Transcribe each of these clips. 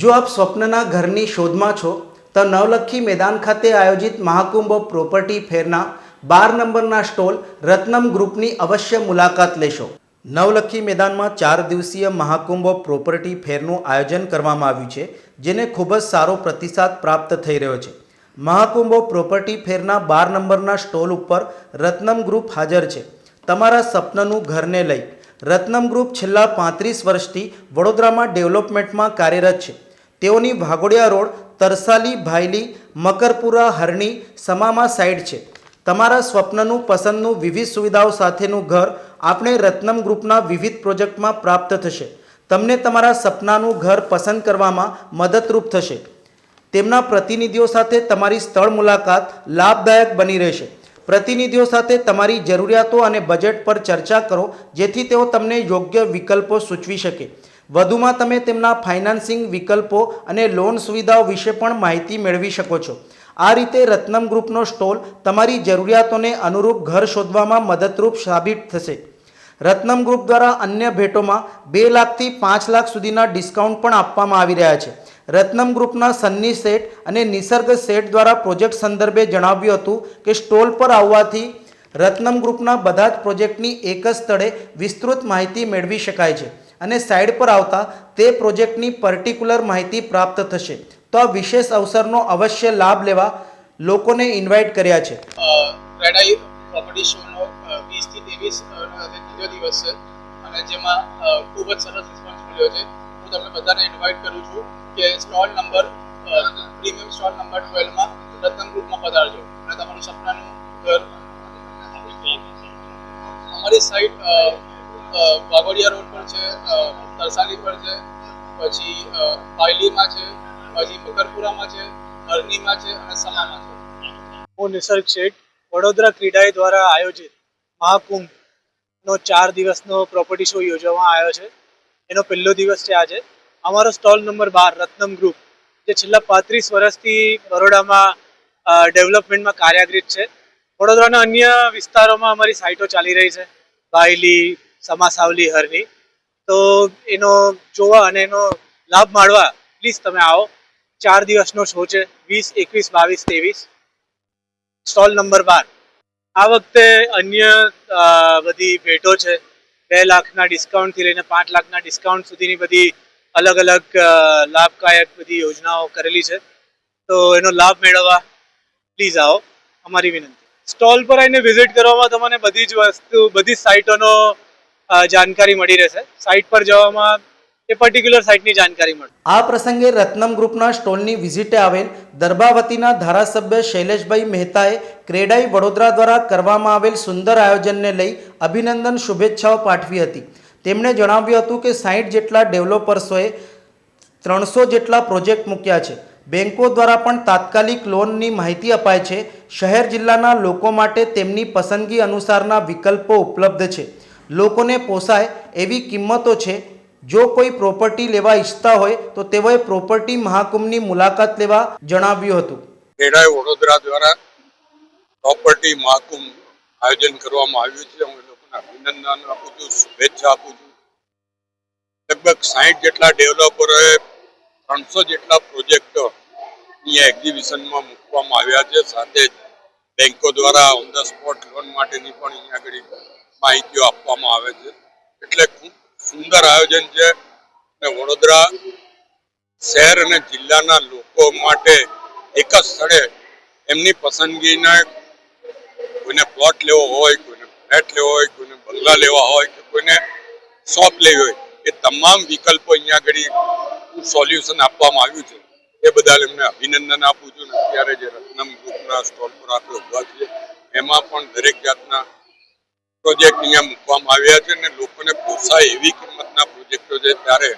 જો આપ સ્વપ્નના ઘરની શોધમાં છો, તો નવલખી મેદાન ખાતે આયોજિત મહાકુંભ પ્રોપર્ટી ફેરના બાર નંબરના સ્ટોલ રત્નમ ગ્રુપની અવશ્ય મુલાકાત લેશો. નવલખી મેદાનમાં ચાર દિવસીય મહાકુંભ પ્રોપર્ટી ફેરનું આયોજન કરવામાં આવ્યું છે, જેને ખૂબ જ સારો પ્રતિસાદ પ્રાપ્ત થઈ રહ્યો છે. મહાકુંભો પ્રોપર્ટી ફેરના બાર નંબરના સ્ટોલ ઉપર રત્નમ ગ્રુપ હાજર છે. તમારા સપનનું ઘરને લઈ રત્નમ ગ્રુપ છેલ્લા પાંત્રીસ વર્ષથી વડોદરામાં ડેવલપમેન્ટમાં કાર્યરત છે. તેઓની ભાગોડિયા રોડ, તરસાલી, ભાયલી, મકરપુરા, હરણી, સમામા સાઇડ છે. તમારા સ્વપ્નનું, પસંદનું વિવિધ સુવિધાઓ સાથેનું ઘર આપણે રત્નમ ગ્રુપના વિવિધ પ્રોજેક્ટમાં પ્રાપ્ત થશે. તમને તમારા સપનાનું ઘર પસંદ કરવામાં મદદરૂપ થશે. તેમના પ્રતિનિધિઓ સાથે તમારી સ્થળ મુલાકાત લાભદાયક બની રહેશે. પ્રતિનિધિઓ સાથે તમારી જરૂરિયાતો અને બજેટ પર ચર્ચા કરો, જેથી તેઓ તમને યોગ્ય વિકલ્પો સૂચવી શકે. વધુમાં તમે તેમના ફાઇનાન્સિંગ વિકલ્પો અને લોન સુવિધાઓ વિશે પણ માહિતી મેળવી શકો છો. આ રીતે રત્નમ ગ્રુપનો સ્ટોલ તમારી જરૂરિયાતોને અનુરૂપ ઘર શોધવામાં મદદરૂપ સાબિત થશે. રત્નમ ગ્રુપ દ્વારા અન્ય ભેટોમાં બે લાખથી પાંચ લાખ સુધીના ડિસ્કાઉન્ટ પણ આપવામાં આવી રહ્યા છે. રત્નમ ગ્રુપના સન્ની સેટ અને નિસર્ગ સેટ દ્વારા પ્રોજેક્ટ સંદર્ભે જણાવ્યું હતું કે સ્ટોલ પર આવવાથી રત્નમ ગ્રુપના બધા જ પ્રોજેક્ટની એક જ સ્થળે વિસ્તૃત માહિતી મેળવી શકાય છે. અને સાઇડ પર આવતા તે પ્રોજેક્ટની પર્ટિક્યુલર માહિતી પ્રાપ્ત થશે. તો આ વિશેષ અવસરનો અવશ્ય લાભ લેવા લોકોને ઇન્વાઇટ કર્યા છે. ક્રેડાઈ પ્રોપર્ટી શોનો વીસથી ત્રેવીસ ત્રીજો દિવસ છે. અને જેમાં ખૂબ જ સરસ રિસ્પોન્સ મળ્યો છે. હું તમને બધાને ઇન્વાઇટ કરું છું કે stall number premium stall number ટ્વેલ્વમાં Ratna ગ્રુપમાં પધારજો. અને તમારું સપનાનું ઘર અમારી સાઇટ વાઘોડિયા રોડ પર છે તરસાલી પર છે, પછી પાયલીમાં છે, પછી મકરપુરામાં છે અરનીમાં છે અને સમામાં છે. હું નિસર્ગ શેઠ, વડોદરા ક્રીડાએ દ્વારા આયોજિત મહાકુંભનો ચાર દિવસનો પ્રોપર્ટી શો યોજવામાં આવ્યો છે. એનો પહેલો દિવસ છે આજે. અમારો સ્ટોલ નંબર બાર, રત્નમ ગ્રુપ જે છેલ્લા પાંત્રીસ વર્ષથી બરોડામાં ડેવલપમેન્ટમાં કાર્યાગૃત છે. વડોદરાના અન્ય વિસ્તારોમાં અમારી સાઇટો ચાલી રહી છે. બાયલી સમાસાવલી હરની તો એનો જોવા અને એનો લાભ માણવા પ્લીઝ તમે આવો. ચાર દિવસનો શો છે, વીસ, એકવીસ, બાવીસ, ત્રેવીસ. સ્ટોલ નંબર બાર. આ વખતે અન્ય બધી ભેટો છે. બે લાખના ડિસ્કાઉન્ટથી લઈને પાંચ લાખના ડિસ્કાઉન્ટ સુધીની બધી અલગ અલગ લાભકાયક બધી યોજનાઓ કરેલી છે. તો એનો લાભ મેળવવા પ્લીઝ આવો. અમારી વિનંતી. સ્ટોલ પર આવીને વિઝિટ કરવામાં તમને બધી જ વસ્તુ, બધી સાઇટોનો જાણકારી મળી રહેશે. સાઇટ પર જવામાં એ પર્ટિક્યુલર સાઇટની જાણકારી મળશે. આ પ્રસંગે રત્નમ ગ્રુપના સ્ટોલની વિઝિટે આવેલ દરબાવતીના ધારાસભ્ય શૈલેષભાઈ મહેતાએ ક્રેડાઈ વડોદરા દ્વારા કરવામાં આવેલ સુંદર આયોજનને લઈ અભિનંદન શુભેચ્છાઓ પાઠવી હતી. તેમણે જણાવ્યું હતું કે સાઠ જેટલા ડેવલપર્સોએ ત્રણસો જેટલા પ્રોજેક્ટ મૂક્યા છે. બેન્કો દ્વારા પણ તાત્કાલિક લોનની માહિતી અપાય છે. શહેર જિલ્લાના લોકો માટે તેમની પસંદગી અનુસારના વિકલ્પો ઉપલબ્ધ છે. લોકોને પોસાય એવી કિંમતો છે. જો કોઈ પ્રોપર્ટી લેવા ઈચ્છતા હોય તો તેઓએ પ્રોપર્ટી મહાકુંભની મુલાકાત લેવા જણાવ્યું હતું. ખેડાઈ વડોદરા દ્વારા પ્રોપર્ટી મહાકુંભ આયોજન કરવામાં આવ્યું છે. હું લોકોને અભિનંદન આપું છું, શુભેચ્છા આપું છું. લગભગ સાહીઠ જેટલા ડેવલપરોએ ત્રણસો જેટલા પ્રોજેક્ટો અહીંયા એક્ઝિબિશનમાં મૂકવામાં આવ્યા છે. સાથે જ બેન્કો દ્વારા ઓન ધ સ્પોટ લોન માટેની પણ અહીંયા આગળ માહિતીઓ આપવામાં આવે છે. એટલે ખૂબ સુંદર આયોજન છે અને વડોદરા શહેર અને જિલ્લાના લોકો માટે એક જ સ્થળે એમની પસંદગીના કોઈને પ્લોટ લેવો હોય, કોઈને ફ્લેટ લેવો હોય, કોઈને બંગલા લેવા હોય કે કોઈને શોપ લેવી હોય, એ તમામ વિકલ્પો અહીંયા આગળ સોલ્યુશન આપવામાં આવ્યું છે. એ બદલ એમને અભિનંદન આપું છું અત્યારે જે રત્નમ ગ્રુપના સ્ટોલ પર આપણે ઊભા છીએ એમાં પણ દરેક જાતના પ્રોજેક્ટ અહીંયા મૂકવામાં આવ્યા છે અને લોકોને પોસાય એવી કિંમતના પ્રોજેક્ટો છે ત્યારે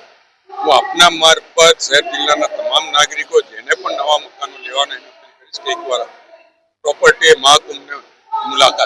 હું આપના મારફત શહેર જિલ્લાના તમામ નાગરિકો જેને પણ નવા મકાનો લેવાના એની કરીશ કે પ્રોપર્ટી મહાકુંભને મુલાકાત